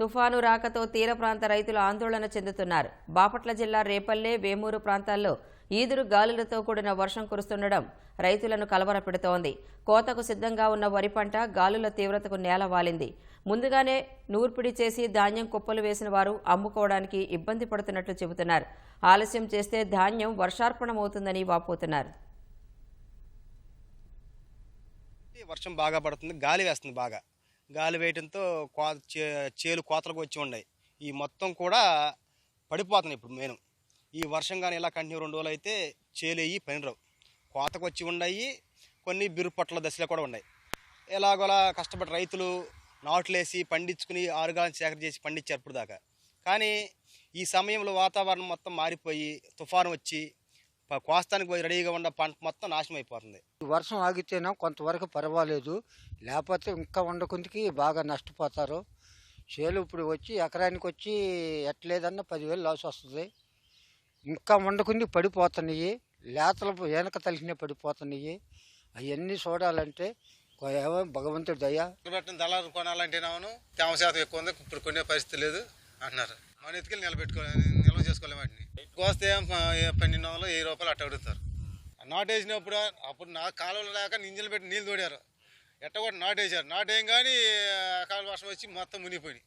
తుఫాను రాకతో తీర ప్రాంత రైతులు ఆందోళన చెందుతున్నారు. బాపట్ల జిల్లా రేపల్లె వేమూరు ప్రాంతాల్లో ఈదురు గాలులతో కూడిన వర్షం కురుస్తుండడం రైతులను కలవరపెడుతోంది. కోతకు సిద్ధంగా ఉన్న వరి పంట గాలుల తీవ్రతకు నేల వాలింది. ముందుగానే నూర్పిడి చేసి ధాన్యం కుప్పలు వేసిన వారు అమ్ముకోవడానికి ఇబ్బంది పడుతున్నట్లు చెబుతున్నారు. ఆలస్యం చేస్తే ధాన్యం వర్షార్పణమవుతుందని వాపోతున్నారు. వర్షం బాగా పడుతుంది గాలి వేస్తుంది బాగా. గాలి వేయడంతో కో చే- చేలు కోతలకు వచ్చి ఉన్నాయి. ఈ మొత్తం కూడా పడిపోతున్నాయి ఇప్పుడు మెయిన్. ఈ వర్షం కానీ ఇలా కంటిన్యూ రెండు రోజులు అయితే చేలు అయ్యి పనిరావు కోతకు వచ్చి ఉన్నాయి కొన్ని బిరుపట్ల దశలో కూడా ఉన్నాయి. ఎలాగోలా కష్టపడి రైతులు నాట్లేసి పండించుకుని ఆరుగాలను సేకరణ చేసి పండించారు ఇప్పుడు దాకా కానీ ఈ సమయంలో వాతావరణం మొత్తం మారిపోయి తుఫాను వచ్చి కోస్తానికి పోయి రెడీగా ఉన్న పంట మొత్తం నాశనం అయిపోతుంది. వర్షం ఆగితేనే కొంతవరకు పర్వాలేదు. లేకపోతే ఇంకా ఉండకుందికి బాగా నష్టపోతారు. చేలు ఇప్పుడు వచ్చి ఎకరానికి వచ్చి ఎట్లేదన్నా పదివేలు లాస్ వస్తుంది. ఇంకా ఉండకుంది పడిపోతున్నాయి. లేతలు వెనక తలిసిన పడిపోతున్నాయి. అవన్నీ చూడాలంటే భగవంతుడి దయ. దళారు కొనాలంటేనేమో తేమ శాతం ఎక్కువ ఉంది ఇప్పుడు కొనే పరిస్థితి లేదు అంటున్నారు. మన ఎత్తుకెళ్ళి నిలబెట్టుకోవాలి నిల్వ చేసుకోలేము వాటిని. కోస్తే పన్నెండు వందలు వెయ్యి రూపాయలు అట్ట అడుగుతారు. నాటేసినప్పుడు అప్పుడు నా కాలువలు లేక నింజలు పెట్టి నీళ్ళు తోడారు. ఎట్ట కూడా నాటేశారు. నాటేం కానీ అకాల వర్షం వచ్చి మొత్తం మునిగిపోయి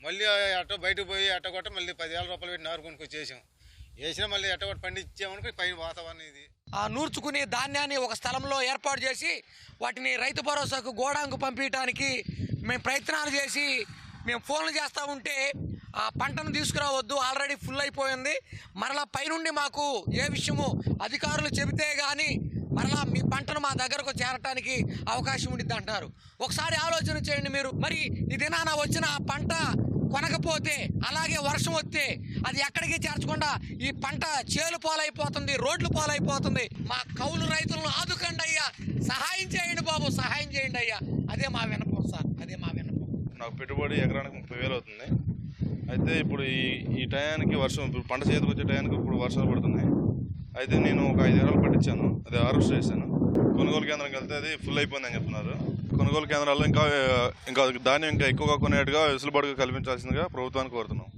మళ్ళీ ఎట్ట బయటకు పోయి ఎట్ట కొట్ట మళ్ళీ పదివేల రూపాయలు పెట్టి నారు కొనుక్కొచ్చి చేసాం వేసినా మళ్ళీ ఎట్ట కూడా పండించామనుకో పైన వాతావరణం ఇది. ఆ నూర్చుకుని ధాన్యాన్ని ఒక స్థలంలో ఏర్పాటు చేసి వాటిని రైతు భరోసాకు గోడాంకు పంపించడానికి మేము ప్రయత్నాలు చేసి మేము ఫోన్లు చేస్తూ ఉంటే పంటను తీసుకురావద్దు ఆల్రెడీ ఫుల్ అయిపోయింది. మరలా పైనుండి మాకు ఏ విషయము అధికారులు చెబితే కానీ మరలా మీ పంటను మా దగ్గరకు చేరటానికి అవకాశం ఉండిద్ది అంటారు. ఒకసారి ఆలోచన చేయండి మీరు. మరి ఈ దినాన వచ్చిన ఆ పంట కొనకపోతే అలాగే వర్షం వస్తే అది ఎక్కడికి చేర్చకుండా ఈ పంట చేలు పాలైపోతుంది రోడ్లు పాలైపోతుంది. మా కౌలు రైతులను ఆదుకండి అయ్యా. సహాయం చేయండి బాబు సహాయం చేయండి అయ్యా. అదే మా వినపం సార్. అదే మా వినపం నాకు పెట్టుబడి ఎకరానికి ముప్పై వేలు అవుతుంది. అయితే ఇప్పుడు ఈ ఈ టయానికి వర్షం ఇప్పుడు పంట చేతికి వచ్చే టయానికి ఇప్పుడు వర్షాలు పడుతున్నాయి. అయితే నేను ఒక ఐదు ఎకరాలు పట్టించాను. అది హార్వెస్ట్ చేశాను. కొనుగోలు కేంద్రంకి వెళ్తే అది ఫుల్ అయిపోయిందని చెప్తున్నారు. కొనుగోలు కేంద్రాల్లో ఇంకా ఇంకా ధాన్యం ఇంకా ఎక్కువగా కొనేట్టుగా వెసులుబాటుగా కల్పించాల్సిందిగా ప్రభుత్వాన్ని కోరుతున్నాం.